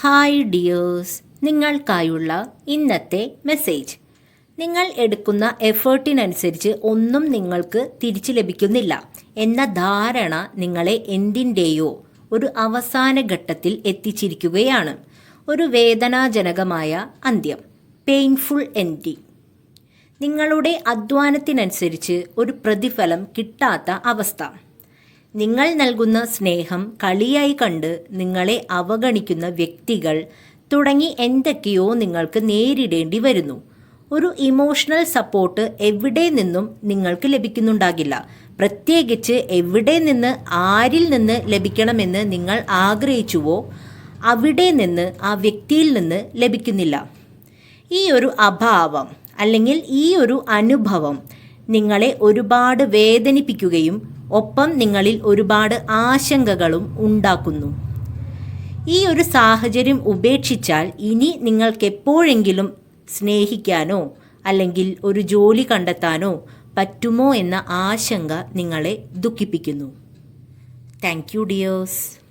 Hi dears നിങ്ങൾക്കായുള്ള ഇന്നത്തെ message നിങ്ങൾ എടുക്കുന്ന എഫേർട്ടിനനുസരിച്ച് ഒന്നും നിങ്ങൾക്ക് തിരിച്ചു ലഭിക്കുന്നില്ല. എന്ന ധാരണ നിങ്ങളെ എന്തിന്റെയോ ഒരു അവസാന ഘട്ടത്തിൽ എത്തിച്ചിരിക്കുകയാണ്. ഒരു വേദനാജനകമായ അന്ത്യം. പെയിൻഫുൾ എൻഡിങ് നിങ്ങളുടെ അധ്വാനത്തിനനുസരിച്ച് ഒരു പ്രതിഫലം കിട്ടാത്ത അവസ്ഥ. നിങ്ങൾ നൽകുന്ന സ്നേഹം കളിയായി കണ്ട് നിങ്ങളെ അവഗണിക്കുന്ന വ്യക്തികൾ തുടങ്ങി എന്തൊക്കെയോ നിങ്ങൾക്ക് നേരിടേണ്ടി വരുന്നു. ഒരു ഇമോഷണൽ സപ്പോർട്ട് എവിടെ നിന്നും നിങ്ങൾക്ക് ലഭിക്കുന്നുണ്ടാകില്ല. പ്രത്യേകിച്ച് എവിടെ നിന്ന് ആരിൽ നിന്ന് ലഭിക്കണമെന്ന് നിങ്ങൾ ആഗ്രഹിച്ചുവോ അവിടെ നിന്ന് ആ വ്യക്തിയിൽ നിന്ന് ലഭിക്കുന്നില്ല. ഈ ഒരു അഭാവം അല്ലെങ്കിൽ ഈ ഒരു അനുഭവം നിങ്ങളെ ഒരുപാട് വേദനിപ്പിക്കുകയും ഒപ്പം നിങ്ങളിൽ ഒരുപാട് ആശങ്കകളും ഉണ്ടാക്കുന്നു. ഈ ഒരു സാഹചര്യം ഉപേക്ഷിച്ചാൽ ഇനി നിങ്ങൾക്ക് എപ്പോഴെങ്കിലും സ്നേഹിക്കാനോ അല്ലെങ്കിൽ ഒരു ജോലി കണ്ടെത്താനോ പറ്റുമോ എന്ന ആശങ്ക നിങ്ങളെ ദുഃഖിപ്പിക്കുന്നു. Thank you dears